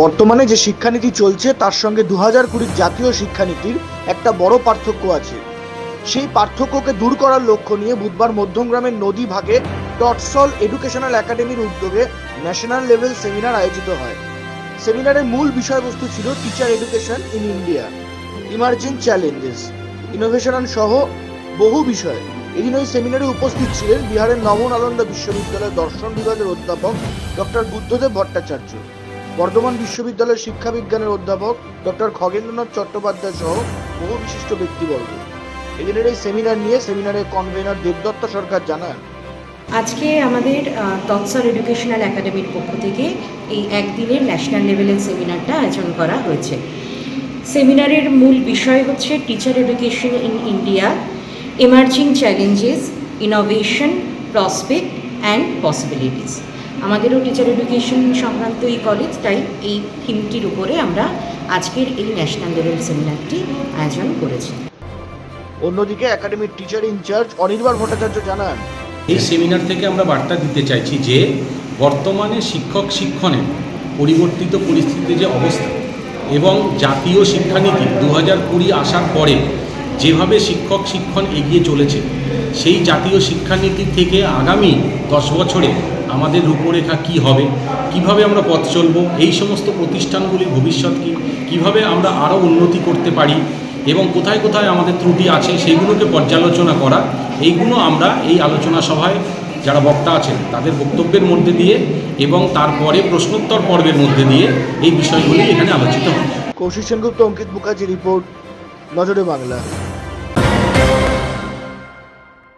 বর্তমানে যে শিক্ষানীতি চলছে, তার সঙ্গে দু হাজার কুড়ির জাতীয় শিক্ষানীতির একটা বড় পার্থক্য আছে। সেই পার্থক্যকে দূর করার লক্ষ্য নিয়ে বুধবার মধ্যমগ্রামের নদী ভাগে টটসল এডুকেশনাল একাডেমির উদ্যোগে ন্যাশনাল লেভেল সেমিনার আয়োজিত হয়। সেমিনারের মূল বিষয়বস্তু ছিল teacher education in India emerging challenges innovation সহ বহু বিষয়। এদিন ওই সেমিনারে উপস্থিত ছিলেন বিহারের নবনালন্দা বিশ্ববিদ্যালয়ের দর্শন বিভাগের অধ্যাপক ডক্টর বুদ্ধদেব ভট্টাচার্য। বর্ধমান বিশ্ববিদ্যালয়ের শিক্ষা বিজ্ঞানের অধ্যাপক ডক্টর খগেন্দ্রনাথ চট্টোপাধ্যায় সহ বহু বিশিষ্ট ব্যক্তিবর্গ। এদিনের এই সেমিনার নিয়ে সেমিনারের কনভেনার দেবদত্ত সরকার জানান, আজকে আমাদের তৎসর এডুকেশনাল একাডেমির পক্ষ থেকে এই একদিনের ন্যাশনাল লেভেলের সেমিনারটা আয়োজন করা হয়েছে। সেমিনারের মূল বিষয় হচ্ছে teacher education in India, emerging challenges, innovation, prospect and possibilities. আমাদেরও টিচার এডুকেশন সংক্রান্ত এই কলেজ তাই এই থিমটির উপরে আমরা আজকের এই ন্যাশনাল লেভেল সেমিনারটি আয়োজন করেছি। অন্যদিকে একাডেমির টিচার ইনচার্জ অনির্বাণ ভট্টাচার্য জানান এই সেমিনার থেকে আমরা বার্তা দিতে চাইছি যে বর্তমানে শিক্ষক শিক্ষণে পরিবর্তিত পরিস্থিতিতে যে অবস্থা এবং জাতীয় শিক্ষানীতি দু হাজার কুড়ি আসার পরে যেভাবে শিক্ষক শিক্ষণ এগিয়ে চলেছে সেই জাতীয় শিক্ষানীতি থেকে আগামী দশ বছরে আমাদের রূপরেখা কি হবে? কীভাবে আমরা পথ চলব? এই সমস্ত প্রতিষ্ঠানগুলির ভবিষ্যৎ কী? কীভাবে আমরা আরও উন্নতি করতে পারি? এবং কোথায় কোথায় আমাদের ত্রুটি আছে সেইগুলোকে পর্যালোচনা করা, এইগুলো আমরা এই আলোচনা সভায় যারা বক্তা আছেন, তাদের বক্তব্যের মধ্যে দিয়ে এবং তারপরে প্রশ্নোত্তর পর্বের মধ্যে দিয়ে এই বিষয়গুলি এখানে আলোচিত হবে কৌশিক সেনগুপ্ত, অঙ্কিত মুখার্জি রিপোর্ট, নজরে বাংলা।